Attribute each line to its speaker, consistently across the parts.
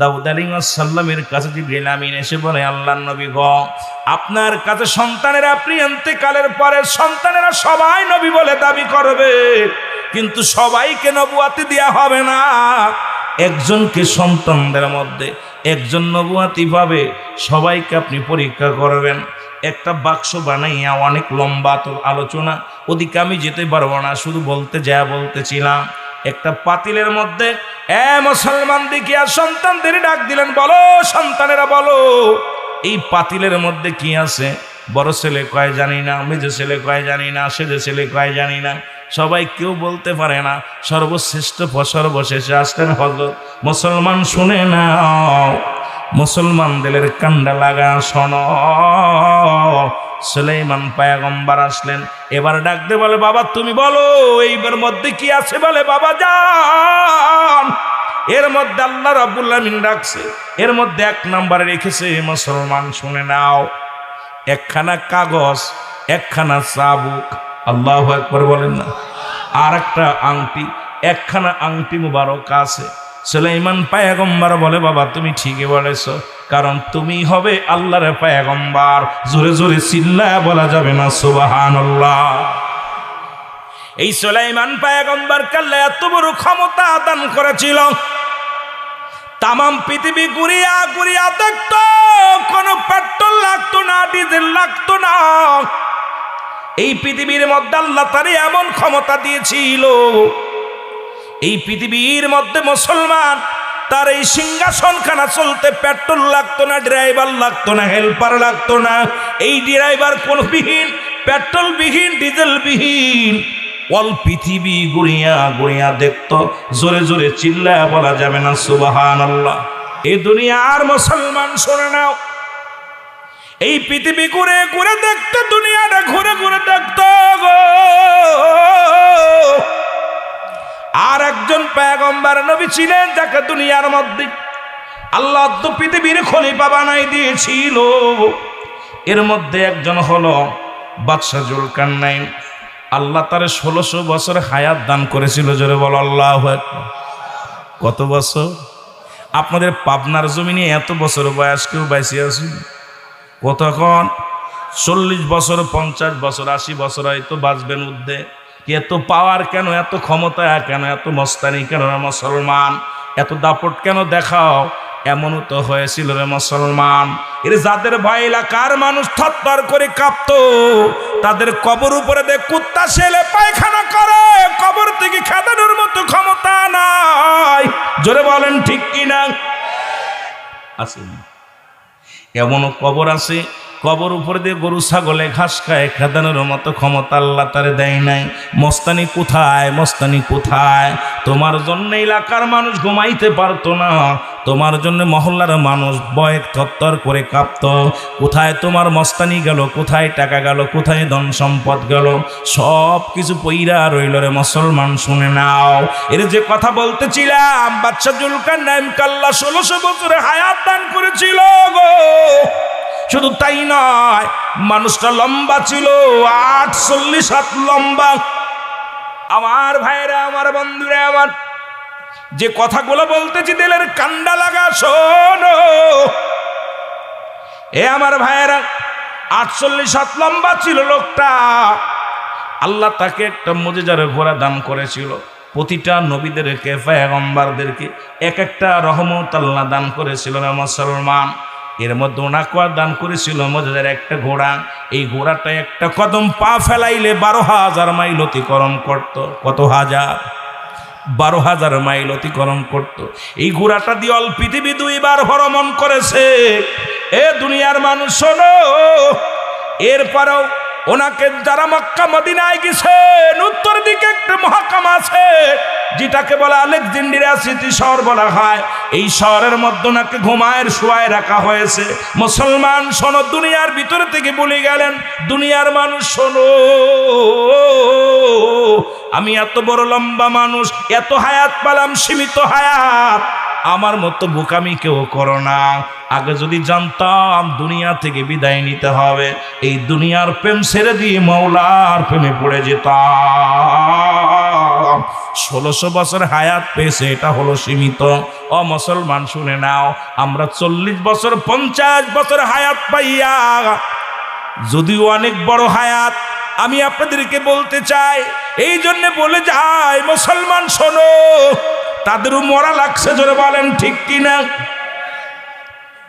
Speaker 1: দাউদ আলী সাল্লামের কাছে জিবরিল আমিন এসে বলে আল্লাহ নবী গ, আপনার কাছে সন্তানেরা আপনি কালের পরে সন্তানেরা সবাই নবী বলে দাবি করবে। কিন্তু সবাইকে নবুয়াতি দেওয়া হবে না। একজনকে সন্তানদের মধ্যে একজন নবুয়াতি পাবে, সবাইকে আপনি পরীক্ষা করবেন। একটা বাক্স বানাইয়া অনেক লম্বা তো আলোচনা, ওদিকে আমি যেতে পারব না, শুধু বলতে যা বলতেছিলাম। একটা পাতিলের মধ্যে, এ মুসলমান আর সন্তানদের ডাক দিলেন, বলো সন্তানেরা, বলো। এই পাতিলের মধ্যে কি আছে? বড় ছেলে কয়, জানি না, মেজো ছেলে কয়, জানি না, সেজে ছেলে কয়, জানি না। সবাই কেউ বলতে পারে না, সর্বশ্রেষ্ঠ সর্বশেষে আসলেন হজরত মুসলমান শুনে না মুসলমানদের কান্ডা লাগা শোন। সুলেইমান পায়াগম্বার আসলেন। এবার ডাকতে বলে, বাবা, তুমি বলো, এইবার মধ্যে কি আছে বলে? বাবা, যান। এর মধ্যে আল্লাহ রাবুল্লামিন ডাকছে। এর মধ্যে এক নাম্বারে রেখেছে, মুসলমান, শুনে নাও। একখানা কাগজ, একখানা চাবুক। আল্লাহ একবার বলেন না। আর একটা আংটি, একখানা আংটি মুবারক আছে। সুলাইমান পায়াগম্বার বলে, বাবা, তুমি ঠিকই বলেছ। কারণ তুমি হবে আল্লাহর পায়াগম্বার। জোরে জোরে চিল্লা বলা যাবে না সুবাহান এই সুলাইমান পায়াগম্বার কাল্লা এত বড় ক্ষমতা দান করেছিল। তামাম পৃথিবী ঘুরিয়া ঘুরিয়া দেখতো, কোনো পেট্রোল লাগতো না, ডিজেল লাগতো না। এই পৃথিবীর মধ্যে আল্লাহ তারে এমন ক্ষমতা দিয়েছিল। এই পৃথিবীর মধ্যে মুসলমান তার এই সিংহাসনখানা চলতে পেট্রোল লাগতো না, ড্রাইভার লাগতো না, হেল্পার লাগতো না। এই ড্রাইভার কোন বিহীন পেট্রোল বিহীন ডিজেল বিহীন অল পৃথিবী গুড়িয়া গুড়িয়া দেখতো, জোরে জোরে চিল্লা বলা যাবে না সুবাহান আল্লাহ এই দুনিয়ার মুসলমান, শোনে নাও। এই পৃথিবী ঘুরে ঘুরে দেখতো, দুনিয়াটা ঘুরে ঘুরে দেখতো গো। আর একজন পেগম্বার নবী ছিলেন যাকে দুনিয়ার মধ্যে আল্লাহ তো পৃথিবীর খলিফা বানাই দিয়েছিল। এর মধ্যে একজন হলো বাদশাহ জুলকান্নাইন আল্লাহ তার ষোলোশো বছর হায়াত দান করেছিল, জোরে বল আল্লাহ কত বছর? আপনাদের পাবনার জমিনে এত বছর বয়স কেউ বাইসে আছে? কতক্ষণ? চল্লিশ বছর, পঞ্চাশ বছর, আশি বছর হয়তো বাঁচবেন উদ্ধে এত পাওয়ার কেন, এত ক্ষমতা কেন, এত মস্তানি কেন রে মুসলমান? এত দাপট কেন দেখাও? এমনও তো হয়েছিল রে মুসলমান। এর যাদের ভাই এলাকার মানুষ থরথর করে কাঁপত? তাদের কবর উপরে দেখ কুত্তা ছেলে পায়খানা করে। কবর থেকে খেদানোর মতো ক্ষমতা নাই। জোরে বলেন ঠিক কিনা? আছে এমনও কবর আছে কবর উপরে দিয়ে গরু, ছাগলে ঘাস খায়, খেদানোর মতো ক্ষমতা আল্লাহ তারে দেয় নাই। মস্তানি কোথায় মস্তানি কোথায়? তোমার জন্য এলাকার মানুষ ঘুমাইতে পারতো না। তোমার জন্য মহল্লার মানুষ বয়ে থত্তর করে কাঁপত। কোথায় তোমার মস্তানি গেল, কোথায় টাকা গেল, কোথায় ধন সম্পদ গেল? সব কিছু পইরা রইল রে মুসলমান, শুনে নাও। এর যে কথা বলতেছিলাম বাচ্চা জুলকার নাইম কাল্লা ষোলোশো বছরে হায়াত দান করেছিল গো। শুধু তাই নয়, মানুষটা লম্বা ছিল, আটচল্লিশ হাত লম্বা। আমার ভাইরা, আমার বন্ধুরা, আমার যে কথাগুলো বলতেছি, দিলের কান্ডা লাগা, শোনো। এ আমার ভাইয়েরা আটচল্লিশ হাত লম্বা ছিল লোকটা। আল্লাহ তাকে একটা মজেজারে ঘোড়া দান করেছিল। প্রতিটা নবীদেরকে ফায়াগম্বারদেরকে এক একটা রহমত আল্লাহ দান করেছিল মুসলমান এর মধ্যে ওনাকুয়া দান করেছিল মজাদের একটা ঘোড়া। এই ঘোড়াটা একটা কদম পা ফেলাইলে বারো হাজার মাইল অতিক্রম করত। কত হাজার? বারো হাজার মাইল অতিক্রম করত। এই ঘোড়াটা দিয়ে অল পৃথিবী দুইবার ভ্রমণ করেছে। এ দুনিয়ার মানুষ, শোনো। এরপরেও ওনাকে যারা মক্কা, মদিনায় গেছেন, উত্তর দিকে একটা মহাকাম আছে। যেটাকে বলা আলেকজান্ড্রিয়া স্মৃতি শহর বলা হয়, এই শহরের মধ্যে ওনাকে ঘুমায়ের শোয়ায় রাখা হয়েছে। মুসলমান, শোনো, দুনিয়ার ভিতরে থেকে বলে গেলেন, দুনিয়ার মানুষ, শোনো, আমি এত বড় লম্বা মানুষ, এত হায়াত পালাম, সীমিত হায়াত, আমার মতো বোকামি কেউ করো না। আগে যদি জানতাম দুনিয়া থেকে বিদায় নিতে হবে, এই দুনিয়ার প্রেম ছেড়ে দিয়ে মৌলার প্রেমে পড়ে যেতাম। ষোলোশো বছর হায়াত পেয়েছে, এটা হলো সীমিত। অ মুসলমান, শুনে নাও, আমরা চল্লিশ বছর, পঞ্চাশ বছর হায়াত পাইয়া, যদিও অনেক বড় হায়াত, আমি আপনাদেরকে বলতে চাই, এই জন্য বলে যাই, মুসলমান শোনো, তাদেরও মরা লাগছে, জোরে বলেন, ঠিক কিনা?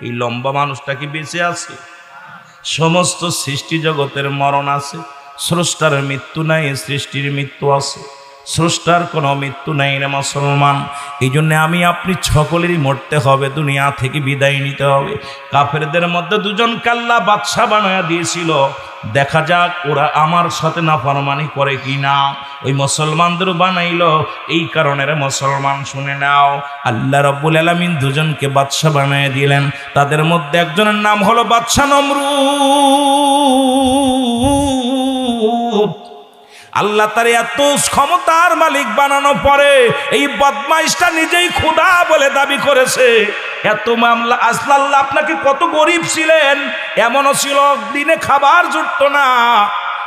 Speaker 1: এই লম্বা মানুষটা কি বেঁচে আছে? সমস্ত সৃষ্টি জগতের মরণ আছে, স্রষ্টার মৃত্যু নাই, সৃষ্টির মৃত্যু আছে। স্রষ্টার কোনো মৃত্যু নাই রে মুসলমান। এই জন্যে আমি আপনি সকলেরই মরতে হবে, দুনিয়া থেকে বিদায় নিতে হবে। কাফেরদের মধ্যে দুজন কাল্লা বাদশা বানায়া দিয়েছিল। দেখা যাক ওরা আমার সাথে না নাফরমানি করে কি না ওই মুসলমানদের বানাইল। এই কারণে মুসলমান, শুনে নাও। আল্লাহ রব্বুল আলমিন দুজনকে বাদশা বানিয়ে দিলেন। তাদের মধ্যে একজনের নাম হলো বাদশা নমরুদ। আল্লাহ তার এত ক্ষমতার মালিক বানানো পরে এই বদমাইশটা নিজেই ক্ষুধা বলে দাবি করেছে। এত মামলা, আসলাল্লাহ, আপনাকে কত গরিব ছিলেন, এমনও ছিল, দিনে খাবার জুটত না।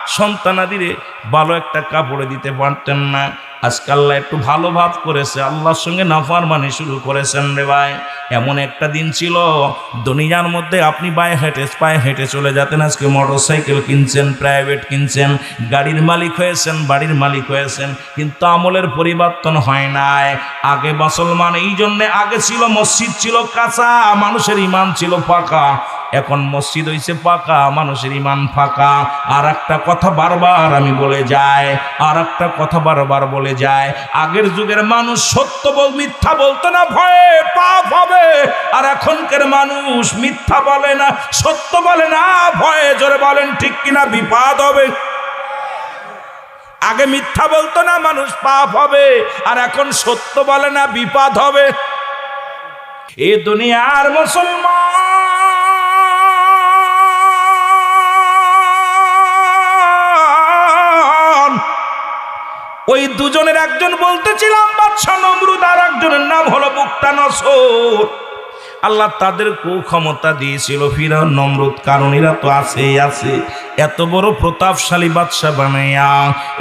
Speaker 1: সন্তানাদিরে ভালো একটা কাপড়ে দিতে পারতেন না। আজকে আল্লাহ একটু ভালো ভাব করেছে, আল্লাহর সঙ্গে নাফার মানে শুরু করেছেন রে ভাই। এমন একটা দিন ছিল, দুনিয়ার মধ্যে আপনি পায়ে হেঁটে পায়ে হেঁটে চলে যেতেন, আজকে মোটর সাইকেল কিনছেন, প্রাইভেট কিনছেন, গাড়ির মালিক হয়েছেন, বাড়ির মালিক হয়েছেন, কিন্তু আমলের পরিবর্তন হয় নাই। আগে মুসলমান, এই জন্যে আগে ছিল মসজিদ ছিল কাঁচা, মানুষের ইমান ছিল পাকা। এখন মসজিদ হইছে পাকা, মানুষের ইমান ফাঁকা। আর একটা কথা বারবার আমি বলে যাই আর একটা কথা বারবার বলে যায় আগের যুগের মানুষ সত্য বল, মিথ্যা বলতো না, ভয়ে পাপ হবে। আর এখনকার মানুষ মিথ্যা বলে না, সত্য বলে না, ভয়ে জোরে বলেন, ঠিক কিনা বিপদ হবে? আগে মিথ্যা বলতো না, মানুষ পাপ হবে। আর এখন সত্য বলে না, বিপদ হবে। এ দুনিয়ার মুসলমান ওই দুজনের একজন বলতেছিলাম, বাদশা নমরুদ আর একজনের নাম হলো বুকটা নসর। আল্লাহ তাদের ক্ষমতা দিয়েছিল ফিরা নমরুদ কারণ এরা তো আছেই, আছে। এত বড় প্রতাপশালী বাদশা বানাইয়া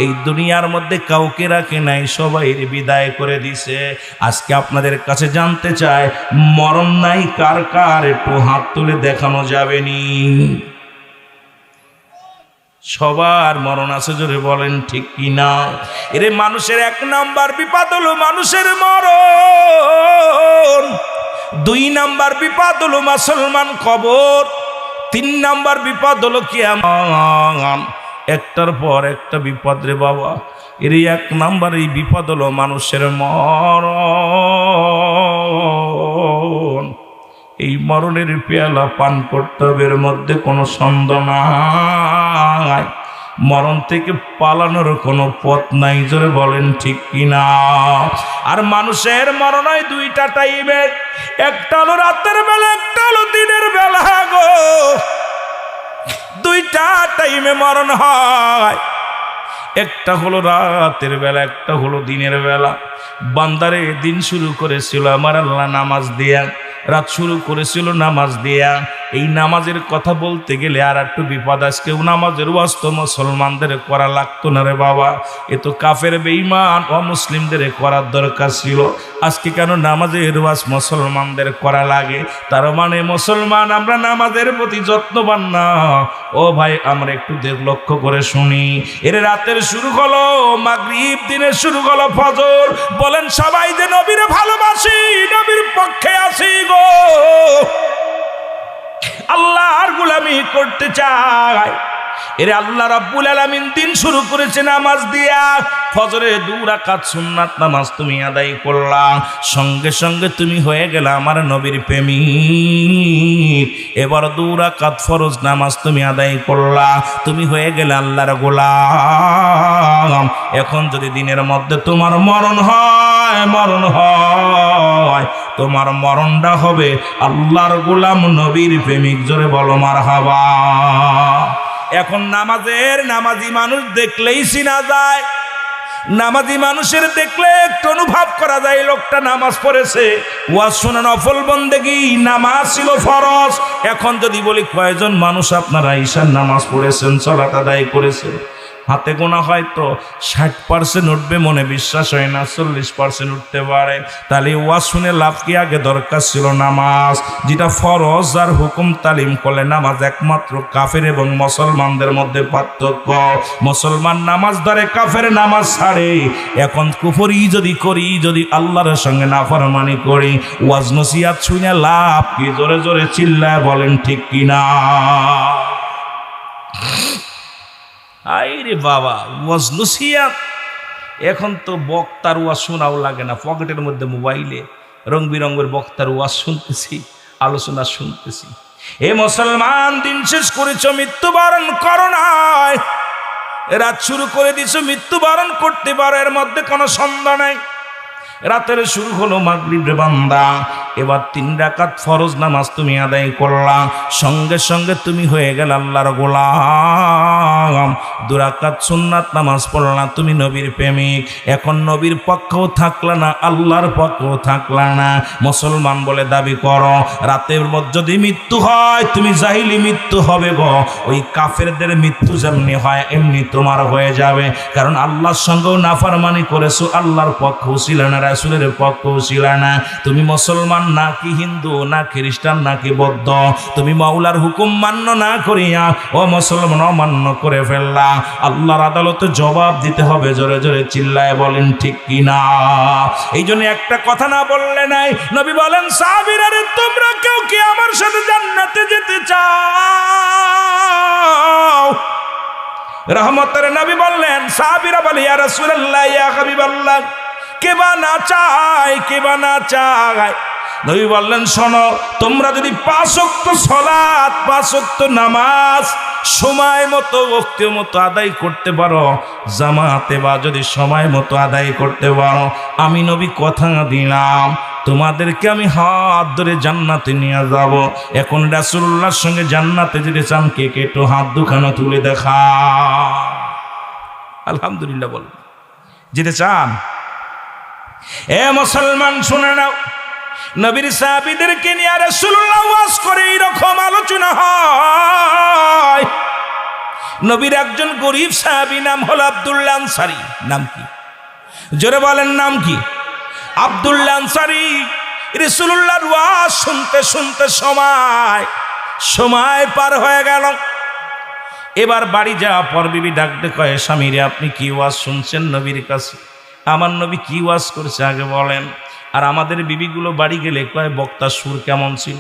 Speaker 1: এই দুনিয়ার মধ্যে কাউকে রাখে নাই সবাই বিদায় করে দিছে। আজকে আপনাদের কাছে জানতে চায় মরণ নাই কার কার, একটু হাত তুলে দেখানো যাবে নি। সবার মরণ আছে জোরে বলেন ঠিক কি না এরে মানুষের এক নাম্বার বিপদ হলো মানুষের মরণ। দুই নাম্বার বিপদ হলো মুসলমান কবর। তিন নাম্বার বিপদ হলো কি একটার পর একটা বিপদ রে বাবা। এর এক নাম্বার এই বিপদ হলো মানুষের মরণ। এই মরণের পেয়ালা পান করতে মধ্যে কোনো সন্দেহ নাই। মরণ থেকে পালানোর কোনো পথ নাই, জোরে বলেন ঠিক কিনা? আর মানুষের মরণ হয় দুইটা টাইমে, একটা হলো রাতের বেলা, একটা হলো দিনের বেলা গো। দুইটা টাইমে মরণ হয়। একটা হলো রাতের বেলা, একটা হলো দিনের বেলা। বান্দারে, দিন শুরু করেছিল, আমার আল্লাহ নামাজ দিয়া রাত শুরু করেছিল নামাজ দিয়া। এই নামাজের কথা বলতে গেলে আর একটু বিপদ আজকেও নামাজের ওয়াস্ত মুসলমানদের করা লাগতো না রে বাবা। এ তো কাফের বেইমান অমুসলিমদের করার দরকার ছিল। আজকে কেন নামাজের ওয়াজ মুসলমানদের করা লাগে? তার মানে মুসলমান, আমরা নামাজের প্রতি যত্নবান না। ও ভাই, আমরা একটু দেখ, লক্ষ্য করে শুনি। এর রাতের শুরু হলো, মাগরিব দিনের শুরু হলো ফজর। বলেন সবাই যে নবীর ভালোবাসি, নবীর পক্ষে আসি গো। আল্লাহর গুলামি করতে চায়। এরে আল্লাহ রাব্বুল আলামিন দিন শুরু করেছে নামাজ দিয়া। ফজরে দু রাকাত সুন্নাত নামাজ তুমি আদায় করলা। সঙ্গে সঙ্গে তুমি হয়ে গেলে আমার নবীর প্রেমিক। এবার দু রাকাত ফরজ নামাজ তুমি আদায় করলা। তুমি হয়ে গেলে আল্লাহর গোলাম। এখন যদি দিনের মধ্যে তোমার মরণ হয় মরণ হয় তোমার মরণটা হবে আল্লাহর গোলাম নবীর প্রেমিক, জোরে বলো মার হাবা এখন নামাজের নামাজি মানুষ দেখলেই চিনা যায়। নামাজি মানুষের দেখলে একটু অনুভব করা যায়, লোকটা নামাজ পড়েছে। ওয়াজ শোনা নফল বন্দেগি, নামাজ ছিল ফরজ। এখন যদি বলি, কয়জন মানুষ আপনারা ঈশার নামাজ পড়েছেন চলাটা দায় করেছেন? হাতে গোনা হয়তো ষাট পার্সেন্ট উঠবে, মনে বিশ্বাস হয় না, চল্লিশ পার্সেন্ট উঠতে পারে। তাহলে ওয়াজ শুনে লাভ কি? আগে দরকার ছিল নামাজ। যেটা ফরজ আর হুকুম তালিম করলে নামাজ একমাত্র কাফের এবং মুসলমানদের মধ্যে পার্থক্য। মুসলমান নামাজ ধরে, কাফের নামাজ ছাড়ে। এখন কুফরি যদি করি, যদি আল্লাহর সঙ্গে নাফরমানি করি, ওয়াজ নসিয়াত শুনে লাভ কি? জোরে জোরে চিল্লায় বলেন ঠিক কিনা? আইরে বাবা, ওয়াজ লুসিয়াত। এখন তো বক্তার ওয়াজ শোনাও লাগে না, পকেটের মধ্যে মোবাইলে রং বিরঙ্গের বক্তার ওয়াজ শুনতেছি, আলোচনা শুনতেছি। এ মুসলমান, দিন শেষ করেছ, মৃত্যুবরণ করো রাত শুরু করে দিছ মৃত্যুবরণ করতে পারো, এর মধ্যে কোনো সন্দেহ নাই। রাতের শুরু হলো মাগরিব বান্দা। এবার তিন রাকাত ফরজ নামাজ তুমি আদায় করলা। সঙ্গে সঙ্গে তুমি হয়ে গেল আল্লাহর গোলাম। দুরাকাত সুন্নাত নামাজ পড়লা তুমি নবীর প্রেমিক। এখন নবীর পক্ষেও থাকলা না, আল্লাহর পক্ষেও থাকলা না। মুসলমান বলে দাবি করো, রাতের মধ্যে যদি মৃত্যু হয়, তুমি জাহিলি মৃত্যু হবে গো। ওই কাফেরদের মৃত্যু যেমনি হয়, এমনি তোমার হয়ে যাবে। কারণ আল্লাহর সঙ্গেও নাফারমানি করেছ, আল্লাহর পক্ষেও ছিল না রাসুলের পক্ষেও ছিল না। তুমি মুসলমান, নাকি হিন্দু, না খ্রিস্টান না কি বৌদ্ধ? তুমি মাওলার হুকুম মান্য না করিয়া, ও মুসলমান, অমান্য করে ফেললা। আল্লাহর আদালতে জবাব দিতে হবে, জোরে জোরে চিল্লায় বলেন, ঠিক কিনা এই জন্য একটা কথা না বললে নাই। নবী বলেন সাবিরারে তোমরা কেউ কি আমার সাথে জান্নাতে যেতে চাও? রহমতের নবী বললেন সাবিরা বলে, ইয়া রাসূলুল্লাহ, ইয়া হাবিবাল্লাহ। কে বা না চায়, কে বা না চায়? নবী বললেন, শোনো, তোমরা যদি পাঁচক্ত সলাৎ পাঁচক্ত নামাজ সময় মতো ভক্তি মতো আদায় করতে পারো, জামাতে বা যদি সময় মতো আদায় করতে পারো, আমি নবী কথা দিলাম, তোমাদেরকে আমি হাত ধরে জান্নাতে নিয়ে যাব। এখন রাসুল্লাহর সঙ্গে জান্নাতে যেতে চান, কে কে? একটু হাত দুখানো তুলে দেখা আলহামদুলিল্লাহ বল যেতে চান? এ মুসলমান, শুনে নাও। নবীর সাহাবিদেরকে নিয়ে রাসূলুল্লাহ ওয়াজ করে এইরকম আলোচনা হয়। নবীর একজন গরিব সাহাবী নাম হলো আব্দুল্লাহ আনসারী। নাম কি? জোরে বলেন, নাম কি? আব্দুল্লাহ আনসারী। রাসূলুল্লাহর ওয়াজ শুনতে শুনতে সময় সময় পার হয়ে গেল। এবার বাড়ি যাওয়া পর বিবি ডাকতে কয়ে, স্বামীরে, আপনি কি ওয়াজ শুনছেন নবীর কাছে? আমার নবী কি ওয়াজ করছে আগে বলেন। আর আমাদের বিবিগুলো বাড়ি গেলে কয়, বক্তার সুর কেমন ছিল?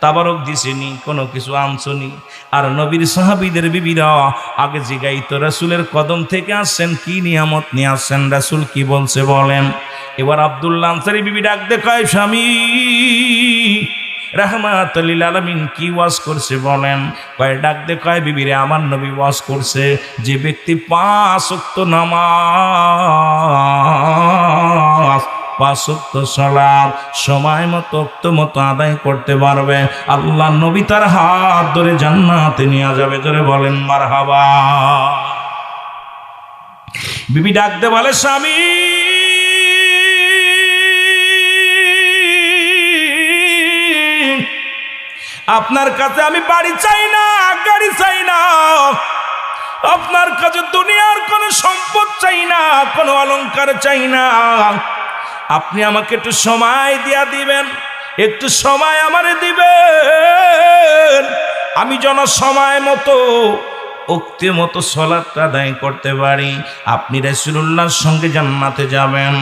Speaker 1: তাবারক দিছেনি কোনো কিছু আনছনি আর নবীর সাহাবিদের বিবিরা আগে জিগাইত, রাসুলের কদম থেকে আসছেন, কি নিয়ামত নিয়ে আসছেন? রাসুল কি বলছে বলেন? এবার আবদুল্লা আনসারি বিবি ডাক দেখায়, স্বামী! রাহমাতুল্লিল আলমিন কি ওয়াজ করছে বলেন? কয়, ডাক দে, কয়, বিবিরে, আমার নবী ওয়াজ করছে যে ব্যক্তি পাঁচ উক্ত নামাজ পাঁচক্ত সলাপ সময় মতো অক্ত মতো আদায় করতে পারবে। আল্লাহ নবী তার হাত ধরে জান্নাতে নিয়ে যাবে ধরে বলেন মার হাবা বিবি ডাকতে বলে, স্বামী আপনার কাছে আমি বাড়ি চাই না, গাড়ি চাই না। আপনার কাছে দুনিয়ার কোনো সম্পদ চাই না, কোনো অলংকার চাই না। আপনি আমাকে একটু সময় দিয়া দিবেন, একটু সময় আমারে দিবেন। আমি যেন সময় মতো, উক্তি মতো সলাৎটা আদায় করতে পারি। আপনি রেসুল্লাহর সঙ্গে জান্নাতে যাবেন।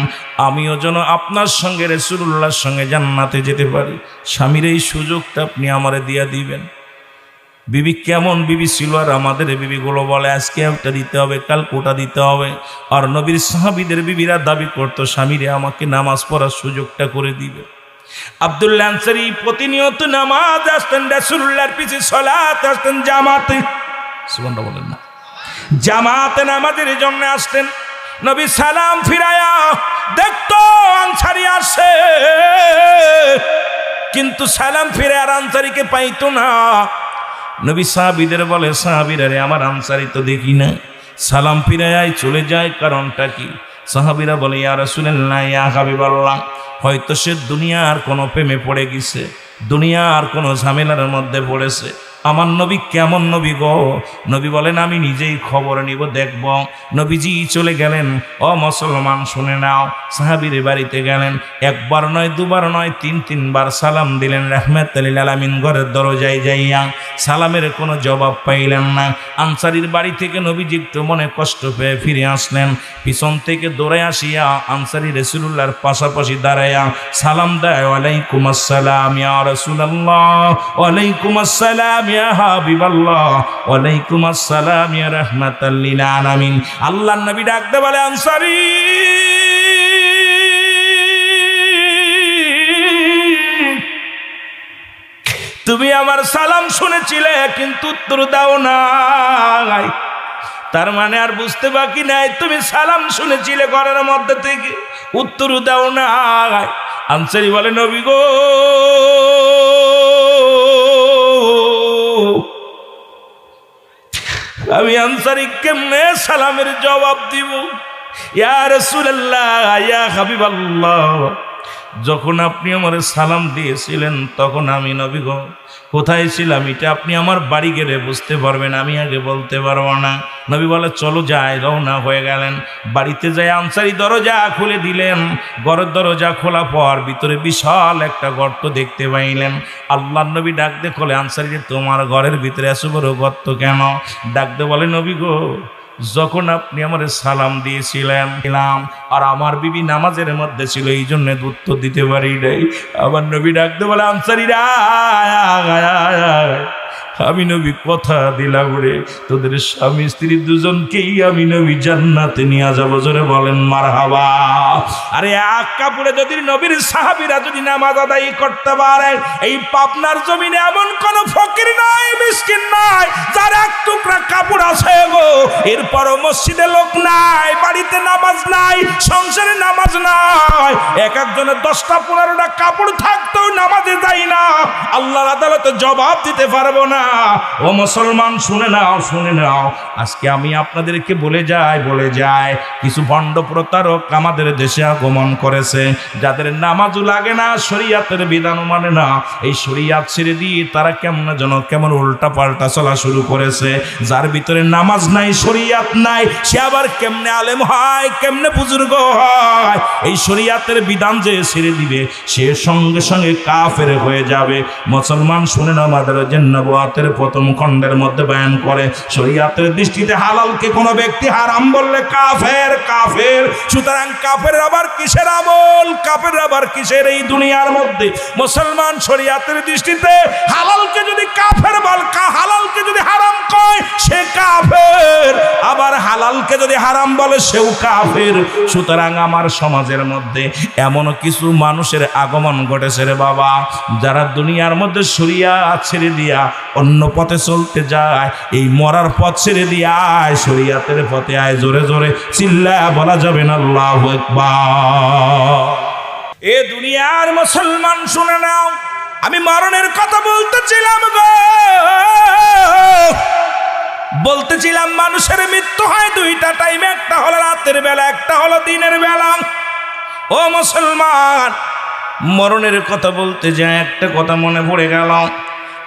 Speaker 1: আমিও যেন আপনার সঙ্গে রেসুল্লাহর সঙ্গে জান্নাতে যেতে পারি। স্বামীর এই সুযোগটা আপনি আমারে দিয়া দিবেন। বিবি কেমন বিবি ছিল আর আমাদের বিবিগুলো বলে, আজকে একটা দিতে হবে, কাল কোটা দিতে হবে। আর নবীর সাহাবিদের বিবিরা দাবি করতো, স্বামীরে আমাকে নামাজ পড়ার সুযোগটা করে দিবে। আবদুল্লাহ আনসারি প্রতিনিয়ত নামাজ আসতেন, রাসূলুল্লাহর পিছে সলাত আসতেন জামাতে। বলেন না। জামাতে নামাজের জন্য আসতেন। নবী সালাম ফিরায়া আসে। কিন্তু সালাম ফিরে আর আনসারিকে পাইতো না। নবী সাহাবিদের বলে, সাহাবিরা রে, আমার আনসারি তো দেখি না সালাম ফিরায় চলে যায়, কারণটা কি? সাহাবিরা বলে, ইয়া রাসূলুল্লাহ, ইয়া হাবিবাল্লাহ, হয়তো সে দুনিয়ার কোনো প্রেমে পড়ে গেছে, দুনিয়ার কোনো ঝামেলার মধ্যে পড়েছে আমার নবী কেমন নবী গো? নবী বলেন, আমি নিজেই খবর নিব, দেখব। নবীজি চলে গেলেন। ও মুসলমান, শুনে নাও, সাহাবির বাড়িতে গেলেন। একবার নয়, দুবার নয়, তিন, তিনবার সালাম দিলেন। রহমত আলামিন ঘরের দরজায় যাইয়া সালামের কোনো জবাব পাইলেন না। আনসারির বাড়ি থেকে নবীজি একটু মনে কষ্ট পেয়ে ফিরে আসলেন। পিছন থেকে দৌড়ে আসিয়া আনসারি রসুল্লাহর পাশাপাশি দাঁড়াইয়া সালাম দেয়, ওয়ালাইকুম আসসালাম ইয়া রাসূলুল্লাহ, ওয়ালাইকুম আসসালাম নবী ডাকতে বলে তুমি আমার সালাম শুনেছিলে, কিন্তু উত্তর দাও নাই। তার মানে আর বুঝতে বাকি নাই, তুমি সালাম শুনেছিলে ঘরের মধ্যে থেকে, উত্তর দাও না আনসারি বলে, নবী গো। আমি আনসারি কেমনে সালামের জবাব দিব? ইয়া রাসূলুল্লাহ ইয়া হাবিবাল্লাহ। যখন আপনি আমার সালাম দিয়েছিলেন, তখন আমি, নবী গো, কোথায় ছিলাম? এটা আপনি আমার বাড়ি গেলে বুঝতে পারবেন, আমি আগে বলতে পারব না। নবী বলে, চলো যাই, রওনা হয়ে গেলেন। বাড়িতে যাই, আনসারি দরজা খুলে দিলেন। ঘরের দরজা খোলা পর ভিতরে বিশাল একটা গর্ত দেখতে পাইলেন। আল্লাহ নবী ডাকতে খোলে আনসারি তোমার ঘরের ভিতরে এসে বড় গর্ত কেন? ডাকতে বলে, নবী গো যখন আপনি আমার সালাম দিয়েছিলেন, দিলাম, আর আমার বিবি নামাজের মধ্যে ছিল, এই জন্য উত্তর দিতে পারি নাই। আমার নবী ডাকতে বলে, আনসারিরা আমি নবী কথা দিলাম রে। তোদের স্বামী, স্ত্রী দুজনকেই আমি নবী জান্নাতে নিয়ে যাব। জোরে বলেন মার হাবা আরে এক কাপড়ে যদি নবীর সাহাবিরা যদি নামাজ আদায় করতে পারে, এই পাবনার জমিনে এমন কোন ফকির নাই, মিসকিন নাই, যার এক টুকরা কাপড় আছে গো। এরপরও মসজিদে লোক নাই, বাড়িতে নামাজ নাই, সংসারে নামাজ নাই। এক একজনের দশটা, পনেরোটা কাপড় থাকতেও নামাজে যাই না। আল্লাহর আদালতে জবাব দিতে পারব না। ও মুসলমান, শুনে নাও শুনে নাও। আজকে আমি আপনাদেরকে বলে যাই বলে যাই, কিছু ভণ্ড প্রতারক আমাদের দেশে আগমন করেছে, যাদের নামাজও লাগে না, শরিয়াতের বিধানও মানে না। এই শরিয়াত ছেড়ে দিয়ে তারা কেমন যেন কেমন উল্টা পাল্টা চলা শুরু করেছে। যার ভিতরে নামাজ নাই, শরিয়াত নাই, সে আবার কেমনে আলেম হয়, কেমনে বুজুর্গ হয়? এই শরিয়াতের বিধান যে ছেড়ে দিবে, সে সঙ্গে সঙ্গে কাফের হয়ে যাবে। মুসলমান, শুনে না আমাদের জেন্নাবাতের প্রথম খণ্ডের মধ্যে বয়ান করে, শরিয়াতের দৃষ্টিতে হালালকে কোনো ব্যক্তি হারাম বললে কাফের কাফের। সুতরাং কাফের আবার কিসের আমল? কাফের আবার কিসের এই দুনিয়ার মধ্যে? মুসলমান শরিয়াতের দৃষ্টিতে হালালকে যদি কাফের বল হালালকে যদি হারাম কয়, সে কাফের। হালালকে যদি হারাম বলে, সেও কাফের। সুতরাং আমার সমাজের মধ্যে এমন কিছু মানুষের আগমন ঘটেছে রে বাবা, যারা দুনিয়ার মধ্যে সরিয়া ছেড়ে দিয়া অন্য পথে চলতে যায়, এই মরার পথ ছেড়ে দিয়ে আয় পথে আয়, জোরে জোরে চিল্লা বলা যাবে না, আল্লাহ এ দুনিয়ার মুসলমান, শুনে নাও, আমি মরণের কথা বলতেছিলাম গো। বলতেছিলাম, মানুষের মৃত্যু হয় দুইটা টাইমে একটা হলো রাতের বেলা, একটা হলো দিনের বেলা। ও মুসলমান, মরণের কথা বলতে যায়, একটা কথা মনে পড়ে গেল।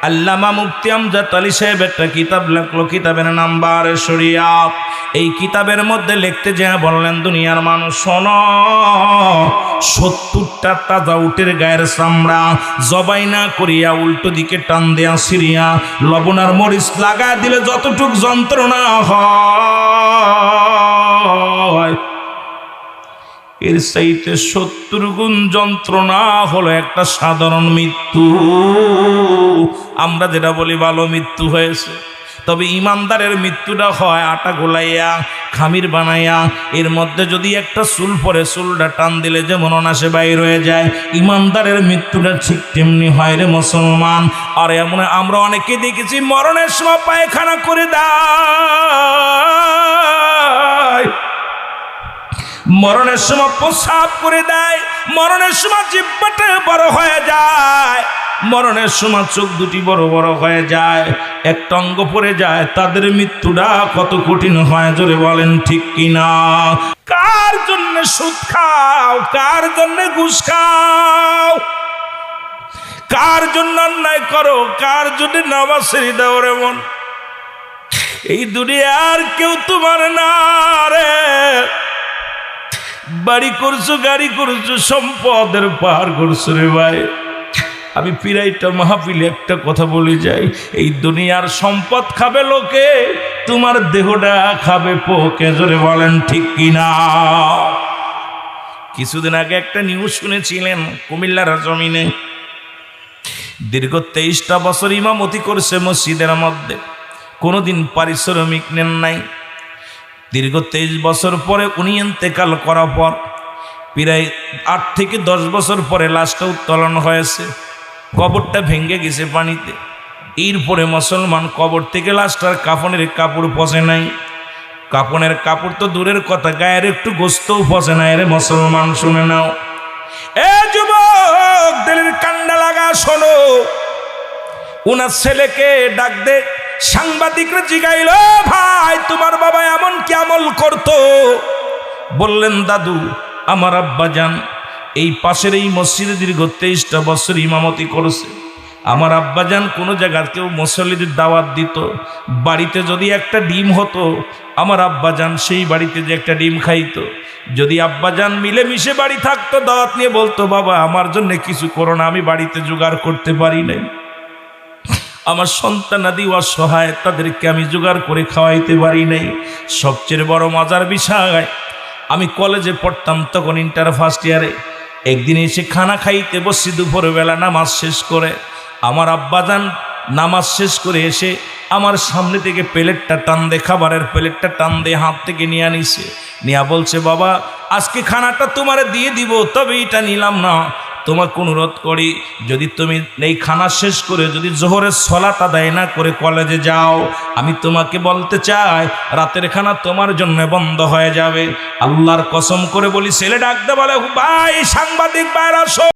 Speaker 1: আল্লামা মুফতি আমজাদ আলী সাহেব একটা কিতাব লেখলো, কিতাবের নাম বার শরিয়া এই কিতাবের মধ্যে লিখতে যা বললেন, দুনিয়ার মানুষ, শোন সত্তরটা তাজা উটের গায়ের চামড়া জবাই না করিয়া উল্টো দিকে টান দেয়া সিরিয়া লবণার মরিচ লাগায় দিলে যতটুক যন্ত্রণা হয়। এর চাইতে সত্তর গুণ যন্ত্রণা হলো একটা সাধারণ মৃত্যু। আমরা যেটা বলি ভালো মৃত্যু হয়েছে। তবে ইমানদারের মৃত্যুটা হয় আটা গোলাইয়া, খামির বানাইয়া। এর মধ্যে যদি একটা চুল পরে, চুলটা টান দিলে যেমন অনাসে বাইর হয়ে যায়। ইমানদারের মৃত্যুটা ঠিক তেমনি হয় রে মুসলমান। আর এমন আমরা অনেকে দেখেছি, মরণের সময় পায়খানা করে দেয়। মরণের সময় প্রসাব করে দেয়। মরণের সময় জিব্বাটা বড় হয়ে যায়। মরণের সময় চোখ দুটি বড় বড় হয়ে যায়, একটা অঙ্গ পড়ে যায়, তাদের মৃত্যুটা কত কঠিন হয় জোরে বলেন ঠিক কিনা? কার জন্য সুদ খাও? কার জন্য ঘুষ খাও? কার জন্য অন্যায় করো? কার জন্য নামাজ ছেড়ে দাও রে মন এই দুনিয়ার কেউ তোমার না রে। বাড়ি করছ, গাড়ি করছ, সম্পদের পার করছ রে ভাই। আমি পিরাইটা মাহফিলে একটা কথা বলে যাই। এই দুনিয়ার সম্পদ খাবে লোকে, তোমার দেহটা খাবে পোকে, জোরে বলেন ঠিক কিনা? কিছুদিন আগে একটা নিউজ শুনেছিলেন কুমিল্লার জমিনে। দীর্ঘ তেইশটা বছর ইমামতি করছে মসজিদের মধ্যে। কোনোদিন পারিশ্রমিক নেন নাই। দীর্ঘ তেইশ বছর পরে উনি এন্তেকাল করার পর, প্রায় আট থেকে দশ বছর পরে লাশটা উত্তোলন হয়েছে। কবরটা ভেঙে গেছে পানিতে। এরপরে মুসলমান কবর থেকে লাশটার কাফনের কাপড় পচে নাই। কাপনের কাপড় তো দূরের কথা, গায়ের একটু গোস্তও পচে নাই রে মুসলমান, শুনে নাও। এ যুবক, দিলের কান্ডা লাগা শোনো। উনার ছেলেকে ডাক দে, সাংবাদিকরা জিগাইল ভাই, তোমার বাবা এমন কি আমল করতো? বললেন, দাদু, আমার আব্বা যান। এই পাশের এই মসজিদে দীর্ঘ তেইশটা বছর ইমামতি করেছে। আমার আব্বাজান কোনো জায়গার কেউ মুসল্লিদের দাওয়াত দিত। বাড়িতে যদি একটা ডিম হতো, আমার আব্বাজান সেই বাড়িতে যে একটা ডিম খাইতো। যদি আব্বাজান মিলেমিশে বাড়ি থাকতো, দাওয়াত নিয়ে বলতো, বাবা, আমার জন্য কিছু করো না, আমি বাড়িতে জোগাড় করতে পারি নাই। আমার সন্তান সন্তানাদি অসহায়, তাদেরকে আমি জোগাড় করে খাওয়াইতে পারি নাই। সবচেয়ে বড় মজার বিষয়, আমি কলেজে পড়তাম তখন ইন্টার ফার্স্ট ইয়ারে একদিন এসে খানা খাইতে বসছি, দুপুরবেলা নামাজ শেষ করে। আমার আব্বাজান নামাজ শেষ করে এসে আমার সামনে থেকে প্লেটটা টান দে খাবারের প্লেটটা টান দে হাত থেকে নিয়ে আনিছে। নিয়া বলছে, বাবা, আজকে খানাটা তোমারে দিয়ে দিব, তবে এটা নিলাম না। তোমাকে অনুরোধ করি, যদি তুমি এই খানা শেষ করে যদি জোহরের সলাত আদায় না করে কলেজে যাও, আমি তোমাকে বলতে চাই, রাতের খানা তোমার জন্য বন্ধ হয়ে যাবে। আল্লাহর কসম করে বলি, ছেলে ডাকতে বলে ভাই সাংবাদিক, বাইরা